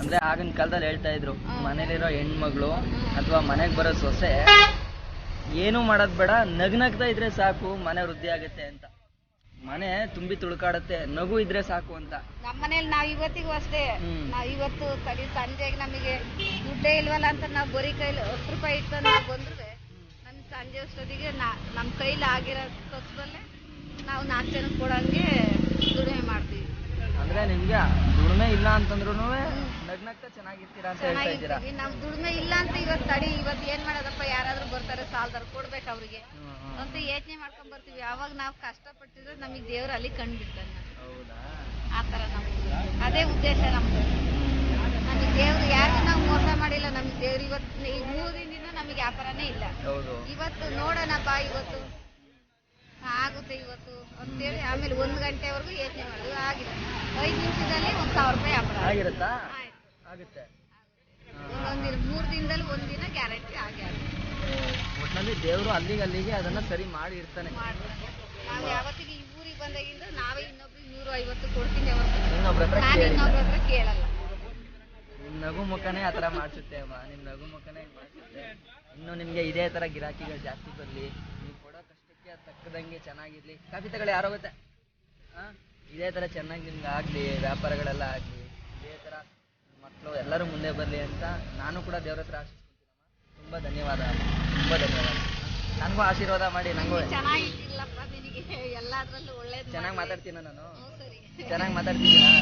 ಅಂದ್ರೆ ಆಗಿನ ಕಾಲದಲ್ಲಿ ಹೇಳ್ತಾ ಇದ್ರು ಮನೇಲಿರೋ ಹೆಣ್ಮಗಳು ಅಥವಾ ಮನೆಗ್ ಬರೋ ಸೊಸೆ ಏನು ಮಾಡೋದ್ ಬೇಡ ನಗ್ನಗ್ತಾ ಇದ್ರೆ ಸಾಕು ಮನೆ ವೃದ್ಧಿ ಆಗುತ್ತೆ ಅಂತ. ಮನೆ ತುಂಬಿ ತುಳ್ಕಾಡತ್ತೆ ನಗು ಇದ್ರೆ ಸಾಕು ಅಂತ. ನಮ್ಮ ಮನೇಲಿ ನಾವ್ ಇವತ್ತಿಗೂ ಅಷ್ಟೇ. ನಾವ್ ಇವತ್ತು ಸರಿ ಸಂಜೆಗೆ ನಮಗೆ ದುಡ್ಡೇ ಇಲ್ವಲ್ಲ ಅಂತ ನಾವ್ ಬರೀ ಕೈಲಿ ಹತ್ತು ರೂಪಾಯಿ ಇಟ್ಟು ನಾವು ಬಂದ್ರೆ ನಮ್ ಸಂಜೆ ಅಷ್ಟೊತ್ತಿಗೆ ನಮ್ ಕೈಲಿ ಆಗಿರೋ ನಾವು ನಾಲ್ಕು ಜನಕ್ಕೆ ಕೊಡಂಗೆ ದುಡಿಮೆ ಮಾಡ್ತೀವಿ. ಅಂದ್ರೆ ನಿಮ್ಗೆ ದುಡಿಮೆ ಇಲ್ಲ ಅಂತಂದ್ರು ನಗ್ನಗ್ತಾ ಚೆನ್ನಾಗಿರ್ತೀರಾ ಅಂತ ಹೇಳ್ತಾ ಇದ್ದೀರಾ? ನಾವು ದುಡಿಮೆ ಇಲ್ಲ ಅಂತ ಇವತ್ತು ತಡಿ ಇವತ್ತು ಏನ್ ಮಾಡೋದಪ್ಪ? ಯಾರಾದ್ರೂ ಬರ್ತಾರೆ ಸಾಲದಾರ ಕೊಡ್ಬೇಕು ಅವ್ರಿಗೆ. ಅಂತ ಯೋಚನೆ ಮಾಡ್ಕೊಂಡ್ ಬರ್ತೀವಿ. ಯಾವಾಗ ನಾವು ಕಷ್ಟಪಟ್ಟಿದ್ರೆ ನಮಗ್ ದೇವ್ರ ಅಲ್ಲಿ ಕಂಡ್ಬಿಡ್ತಾನೆ ಹೌದಾ? ಆ ಥರ ನಮ್ದು. ಅದೇ ಉದ್ದೇಶ ನಮ್ದು. ನಮಗೆ ದೇವ್ರು ಯಾರಿಗೂ ನಾವು ಮೋಸ ಮಾಡಿಲ್ಲ ನಮಗೆ ದೇವ್ರು ಇವತ್ತು ಈ ಮೂರು ದಿನದಿಂದ ನಮಗೆ ವ್ಯಾಪಾರನೇ ಇಲ್ಲ. ಹೌದು. ಇವತ್ತು ನೋಡೋಣಪ್ಪ ಇವತ್ತು. ಆಗುತ್ತೆ ಇವತ್ತು. ಅಂತೇಳಿ ಆಮೇಲೆ ಒಂದು ಗಂಟೆವರೆಗೂ ಯೋಚನೆ ಮಾಡುದು ಆಗಿದೆ ಐದು ನಿಮಿಷದಲ್ಲಿ ಒಂದು ಸಾವಿರ ರೂಪಾಯಿ ವ್ಯಾಪಾರ. ಆಗಿರುತ್ತಾ? ಆಯ್ತು. ಆಗುತ್ತೆ. ಮೂರು ದಿನದಲ್ಲಿ ಒಂದಿನ ಗ್ಯಾರಂಟಿ ಆಗಿ ಒಟ್ನಲ್ಲಿ ದೇವರು ಅಲ್ಲಿಗೆ ಅಲ್ಲಿಗೆ ಅದನ್ನ ಸರಿ ಮಾಡಿ ಇರ್ತಾನೆ ನಾವು ಯಾವತ್ತಿಗೆ ಈ ಊರಿಗೆ ಬಂದಾಗಿಂದ ನಾವೇ ಇನ್ನೊಬ್ರಿಗೆ ನೂರು ಐವತ್ತು ಕೊಡ್ತೀನಿ ಇನ್ನೊಬ್ರ ಹತ್ರ ಕೇಳಿಲ್ಲ. ನಿಮ್ ನಗು ಮುಖನೇ ಆತರ ಮಾಡ್ಸುತ್ತೆ ಅಮ್ಮ. ನಿಮ್ ನಗು ಮುಖನೇ ಮಾಡ್ಸುತ್ತೆ. ಇನ್ನು ನಿಮ್ಗೆ ಇದೇ ತರ ಗಿರಾಕಿಗಳು ಜಾಸ್ತಿ ಬರ್ಲಿ. ನೀವು ಕೊಡೋ ಕಷ್ಟಕ್ಕೆ ತಕ್ಕದಂಗೆ ಚೆನ್ನಾಗಿರ್ಲಿ. ಕಾಫಿ ತಗೊಳ್ಳಿ ಯಾರೋಗುತ್ತೆ ಹಾ ಇದೇ ತರ ಚೆನ್ನಾಗಿ ನಿಮ್ಗೆ ಆಗ್ಲಿ ವ್ಯಾಪಾರಗಳೆಲ್ಲ ಆಗ್ಲಿ. ಮಕ್ಕಳು ಎಲ್ಲರೂ ಮುಂದೆ ಬರ್ಲಿ ಅಂತ ನಾನು ಕೂಡ ದೇವ್ರ ಹತ್ರ ಆಶಿಸ್ಕೊತೀನಮ್ಮ ತುಂಬಾ ಧನ್ಯವಾದ ತುಂಬ ಧನ್ಯವಾದ. ನನಗೂ ಆಶೀರ್ವಾದ ಮಾಡಿ ನಂಗೂ. ಚೆನ್ನಾಗಿಲ್ಲಪ್ಪ ನಿನಗೆ ಎಲ್ಲಾದ್ರಲ್ಲೂ ಒಳ್ಳೇದು ಚೆನ್ನಾಗಿ ಮಾತಾಡ್ತೀನ ನಾನು? ಚೆನ್ನಾಗಿ ಸರಿ. ಚೆನ್ನಾಗಿ ಮಾತಾಡ್ತಿದ್ದೀನಾ